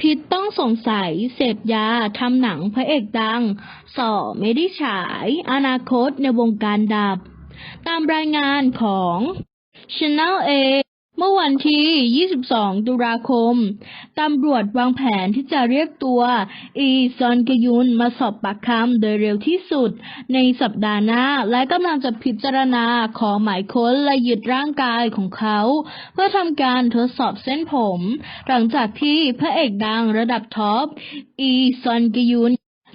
พิษต้องสงสัย เสพยา ทำหนังพระเอกดังสอไม่ได้ฉาย อนาคตในวงการดับ ตามรายงานของ Channel A เมื่อวันที่ 22 ตุลาคม ตำรวจวางแผนที่จะเรียกตัว อีซอนกยุนมาสอบปากคำโดยเร็วที่สุด ในสัปดาห์หน้า และกำลังจะพิจารณาขอหมายค้นและยึดร่างกายของเขา เพื่อทำการทดสอบเส้นผม หลังจากที่พระเอกดังระดับท็อป อีซอนกยุน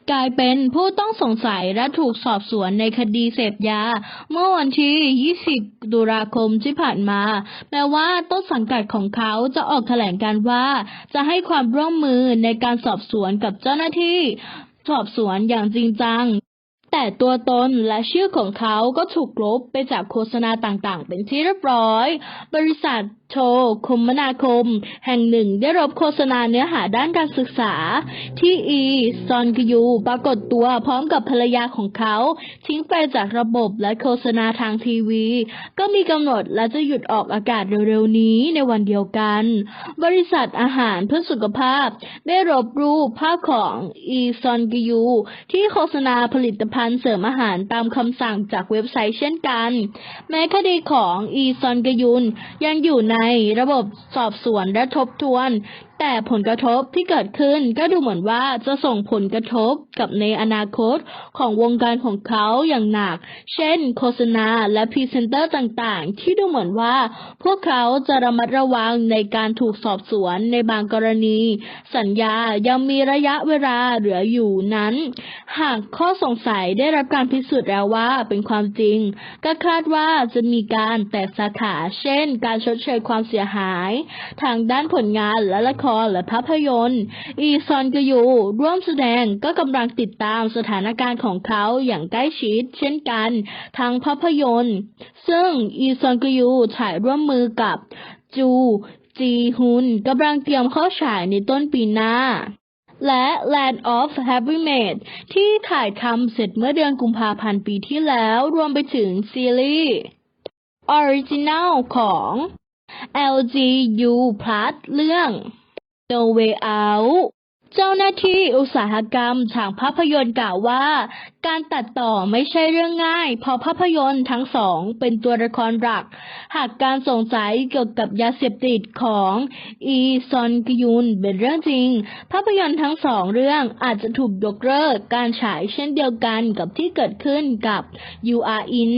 กลายเป็นผู้ต้องสงสัยและถูกสอบสวนในคดีเสพยา เมื่อวันที่ 20 ตุลาคมที่ผ่านมา แม้ว่าต้นสังกัดของเขาจะออกแถลงการว่า จะให้ความร่วมมือในการสอบสวนกับเจ้าหน้าที่ สอบสวนอย่างจริงจัง แต่ตัวตนและชื่อของเขาก็ถูกลบไปจากโฆษณาต่างๆ เป็นที่เรียบร้อย บริษัทโทรคมนาคม แห่งหนึ่งได้รับโฆษณาเนื้อหาด้านการศึกษา ที่อีซอนกยูปรากฏตัวพร้อมกับภรรยาของเขา ทิ้งไปจากระบบและโฆษณาทางทีวี ก็มีกำหนดและจะหยุดออกอากาศเร็วๆนี้ในวันเดียวกัน บริษัทอาหารเพื่อสุขภาพ ได้รบรูปภาพของอีซอนกยูที่โฆษณาผลิตภัณฑ์เสริมอาหารตามคำสั่งจากเว็บไซต์เช่นกัน แม้คดีของอีซอนกยุนยังอยู่ในระบบสอบสวนและทบทวน แต่ผลกระทบที่เกิดขึ้นก็ดูเหมือนว่าจะส่งผลกระทบกับในอนาคตของวงการของเขาอย่างหนัก เช่น โฆษณาและพรีเซนเตอร์ต่างๆ ที่ดูเหมือนว่า พวกเขาจะระมัดระวังในการถูกสอบสวนในบางกรณี สัญญายังมีระยะเวลาเหลืออยู่นั้น หากข้อสงสัยได้รับการพิสูจน์แล้วว่าเป็นความจริง ก็คาดว่าจะมีการแตกสาขา เช่น การชดเชยความเสียหาย ทางด้านผลงานและละครและภาพยนตร์ อีซอนกยูร่วมแสดงก็กำลังติดตามสถานการณ์ของเขาอย่างใกล้ชิด เช่นกันทางภาพยนตร์ ซึ่งอีซอนกยูถ่ายร่วมมือกับจูจีฮุนกำลังเตรียมเข้าฉายในต้นปีหน้า และ Land of Happy Made ที่ถ่ายทำเสร็จเมื่อเดือนกุมภาพันธ์ปีที่แล้วรวมไปถึงซีรีส์ Original ของ LGU Plus เรื่อง No Way Out เจ้าหน้าที่อุตสาหกรรมฉากภาพยนตร์กล่าวว่า การตัดต่อไม่ใช่เรื่องง่าย เพราะภาพยนตร์ทั้งสองเป็นตัวละครหลัก หากการสงสัยเกี่ยวกับยาเสพติดของอีซอนกยุนเป็นเรื่องจริง ภาพยนตร์ทั้งสองเรื่องอาจจะถูกยกเลิกการฉายเช่นเดียวกันกับที่เกิดขึ้นกับ You Are In